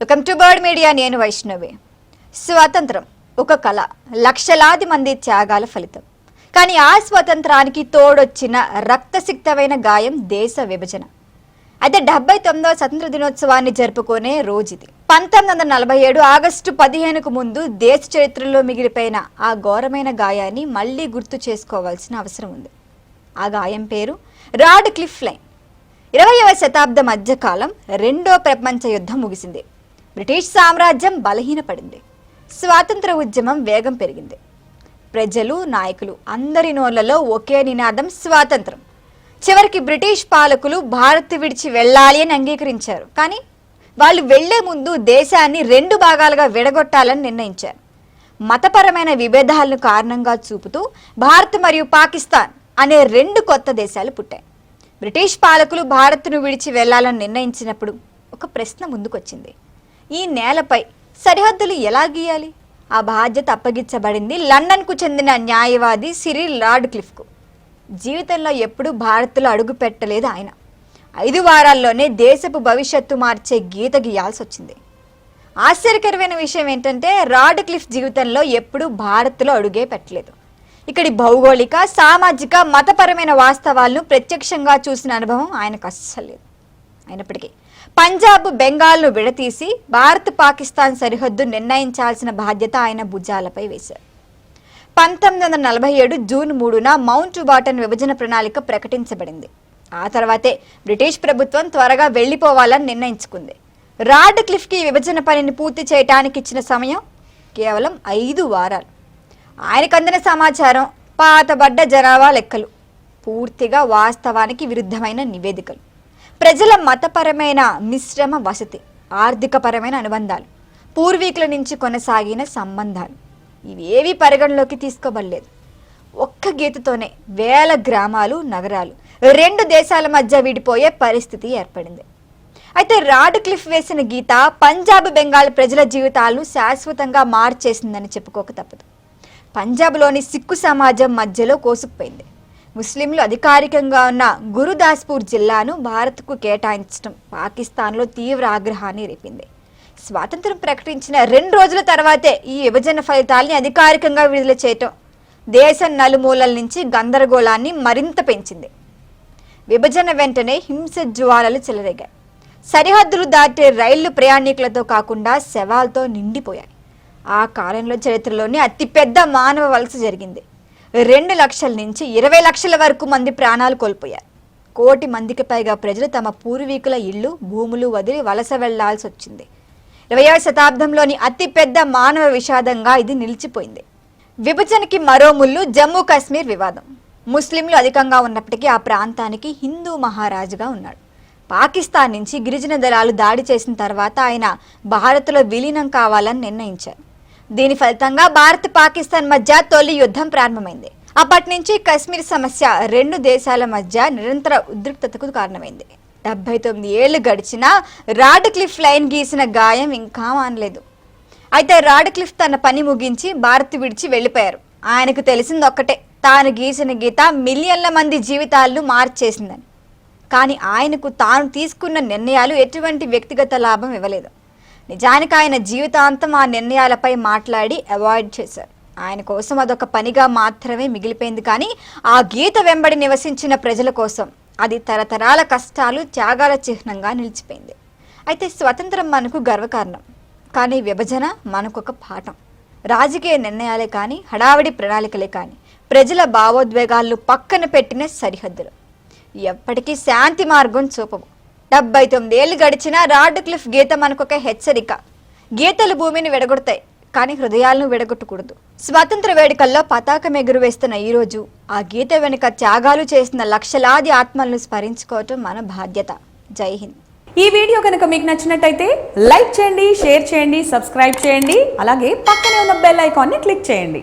Welcome to bird media నేను వైష్ణవి. స్వాతంత్రం ఒక కళ. లక్షలాది మంది త్యాగాల ఫలితం. కానీ ఆ స్వాతంత్రానికి తోడొచ్చిన రక్తసిక్తమైన గాయం దేశ విభజన. అయితే డెబ్బై తొమ్మిదవ స్వతంత్ర దినోత్సవాన్ని జరుపుకునే రోజు ఇది పంతొమ్మిది వందల నలభై ఏడు ఆగస్టు పదిహేనుకు ముందు దేశ చరిత్రలో మిగిలిపోయిన ఆ ఘోరమైన గాయాన్ని మళ్ళీ గుర్తు చేసుకోవాల్సిన అవసరం ఉంది. ఆ గాయం పేరు రాడ్ క్లిఫ్ లైన్. ఇరవయవ శతాబ్ద మధ్యకాలం రెండో ప్రపంచ యుద్ధం ముగిసింది. బ్రిటిష్ సామ్రాజ్యం బలహీనపడింది. స్వాతంత్ర ఉద్యమం వేగం పెరిగింది. ప్రజలు నాయకులు అందరి నోళ్ళలో ఒకే నినాదం స్వాతంత్రం. చివరికి బ్రిటిష్ పాలకులు భారత్ విడిచి వెళ్ళాలి అని అంగీకరించారు. కానీ వాళ్ళు వెళ్ళే ముందు దేశాన్ని రెండు భాగాలుగా విడగొట్టాలని నిర్ణయించారు. మతపరమైన విభేదాలను కారణంగా చూపుతూ భారత్ మరియు పాకిస్తాన్ అనే రెండు కొత్త దేశాలు పుట్టాయి. బ్రిటిష్ పాలకులు భారత్ను విడిచి వెళ్ళాలని నిర్ణయించినప్పుడు ఒక ప్రశ్న ముందుకొచ్చింది. ఈ నేలపై సరిహద్దులు ఎలా గీయాలి? ఆ బాధ్యత అప్పగించబడింది లండన్కు చెందిన న్యాయవాది సిరిల్ లార్డ్ క్లిఫ్కు. జీవితంలో ఎప్పుడూ భారత్లో అడుగు పెట్టలేదు ఆయన. ఐదు వారాల్లోనే దేశపు భవిష్యత్తు మార్చే గీత గీయాల్సి వచ్చింది ఆశ్చర్యకరమైన విషయం ఏంటంటే రాడ్ క్లిఫ్ జీవితంలో ఎప్పుడూ భారత్లో అడుగే పెట్టలేదు. ఇక్కడి భౌగోళిక సామాజిక మతపరమైన వాస్తవాలను ప్రత్యక్షంగా చూసిన అనుభవం ఆయనకు అస్సలు లేదు. అయినప్పటికీ. పంజాబ్ బెంగాల్ను విడతీసి భారత్ పాకిస్తాన్ సరిహద్దు నిర్ణయించాల్సిన బాధ్యత ఆయన భుజాలపై వేశారు. పంతొమ్మిది వందల నలభై ఏడు జూన్ మూడున మౌంట్ బాటన్ విభజన ప్రణాళిక ప్రకటించబడింది. ఆ తర్వాతే బ్రిటిష్ ప్రభుత్వం త్వరగా వెళ్ళిపోవాలని నిర్ణయించుకుంది. రాడ్ క్లిఫ్కి విభజన పనిని పూర్తి చేయడానికి ఇచ్చిన సమయం కేవలం ఐదు వారాలు. ఆయనకు అందిన సమాచారం పాతబడ్డ జనాభా లెక్కలు పూర్తిగా వాస్తవానికి విరుద్ధమైన నివేదికలు. ప్రజల మతపరమైన మిశ్రమ వసతి ఆర్థికపరమైన అనుబంధాలు పూర్వీకుల నుంచి కొనసాగిన సంబంధాలు. ఇవేవి పరిగణలోకి తీసుకోబడలేదు. ఒక్క గీతతోనే వేల గ్రామాలు నగరాలు రెండు దేశాల మధ్య విడిపోయే పరిస్థితి ఏర్పడింది. అయితే రాడ్ క్లిఫ్ వేసిన గీత పంజాబ్ బెంగాల్ ప్రజల జీవితాలను శాశ్వతంగా మార్చేసిందని చెప్పుకోక తప్పదు. పంజాబ్లోని సిక్కు సమాజం మధ్యలో కోసుకుపోయింది. ముస్లింలు అధికారికంగా ఉన్న గురుదాస్పూర్ జిల్లాను భారత్కు కేటాయించడం పాకిస్తాన్లో తీవ్ర ఆగ్రహాన్ని రేపింది. స్వాతంత్రం ప్రకటించిన రెండు రోజుల తర్వాతే ఈ విభజన ఫలితాల్ని అధికారికంగా విడుదల చేయటం దేశం నలుమూలల నుంచి గందరగోళాన్ని మరింత పెంచింది. విభజన వెంటనే హింస జ్వాలలు చెలరేగాయి. సరిహద్దులు దాటే రైళ్ళు ప్రయాణికులతో కాకుండా శవాలతో నిండిపోయాయి. ఆ కాలంలో చరిత్రలోనే అతిపెద్ద మానవ వలస జరిగింది. రెండు లక్షల నుంచి ఇరవై లక్షల వరకు మంది ప్రాణాలు కోల్పోయారు. కోటి మందికి పైగా ప్రజలు తమ పూర్వీకుల ఇళ్ళు భూములు వదిలి వలస వెళ్ళాల్సి వచ్చింది. ఇరవయవ శతాబ్దంలోని అతిపెద్ద మానవ విషాదంగా ఇది నిలిచిపోయింది. విభజనకి మరో ముళ్ళు జమ్మూ కాశ్మీర్ వివాదం. ముస్లింలు అధికంగా ఉన్నప్పటికీ ఆ ప్రాంతానికి హిందూ మహారాజుగా ఉన్నాడు. పాకిస్తాన్ నుంచి గిరిజన దళాలు దాడి చేసిన తర్వాత ఆయన భారత్లో విలీనం కావాలని నిర్ణయించారు. దీని ఫలితంగా భారత్ పాకిస్తాన్ మధ్య తొలి యుద్ధం ప్రారంభమైంది. అప్పటి నుంచి కశ్మీర్ సమస్య రెండు దేశాల మధ్య నిరంతర ఉద్రిక్తతకు కారణమైంది. డెబ్బై తొమ్మిది ఏళ్ళు గడిచినా రాడ్ క్లిఫ్ లైన్ గీసిన గాయం ఇంకా మానలేదు. అయితే రాడ్ క్లిఫ్ తన పని ముగించి భారత్ విడిచి వెళ్ళిపోయారు. ఆయనకు తెలిసింది ఒక్కటే తాను గీసిన గీత మిలియన్ల మంది జీవితాలను మార్చేసిందని. కానీ ఆయనకు తాను తీసుకున్న నిర్ణయాలు ఎటువంటి వ్యక్తిగత లాభం ఇవ్వలేదు. నిజానికి ఆయన జీవితాంతం ఆ నిర్ణయాలపై మాట్లాడి అవాయిడ్ చేశారు. ఆయన కోసం అదొక పనిగా మాత్రమే మిగిలిపోయింది కానీ ఆ గీత వెంబడి నివసించిన ప్రజల కోసం అది తరతరాల కష్టాలు త్యాగాల చిహ్నంగా నిలిచిపోయింది. అయితే స్వతంత్రం మనకు గర్వకారణం. కానీ విభజన మనకొక పాఠం. రాజకీయ నిర్ణయాలే కానీ హడావిడి ప్రణాళికలే కానీ ప్రజల భావోద్వేగాలను పక్కన పెట్టిన సరిహద్దులు. ఎప్పటికీ శాంతి మార్గం చూపవు. డెబ్బై తొమ్మిదేళ్ళు గడిచిన రాడ్ క్లిఫ్ గీత మనకొక హెచ్చరిక. గీతలు భూమిని విడగొడతాయి కానీ హృదయాలను విడగొట్టకూడదు. స్వాతంత్ర వేడుకల్లో పతాకం ఎగురువేస్తున్న ఈ రోజు ఆ గీత వెనుక త్యాగాలు చేసిన లక్షలాది ఆత్మలను స్మరించుకోవటం మన బాధ్యత. జై హింద్. ఈ వీడియో కనుక మీకు నచ్చినట్టయితే లైక్ చేయండి షేర్ చేయండి సబ్స్క్రైబ్ చేయండి అలాగే పక్కనే ఉన్న బెల్ ఐకాన్ని క్లిక్ చేయండి.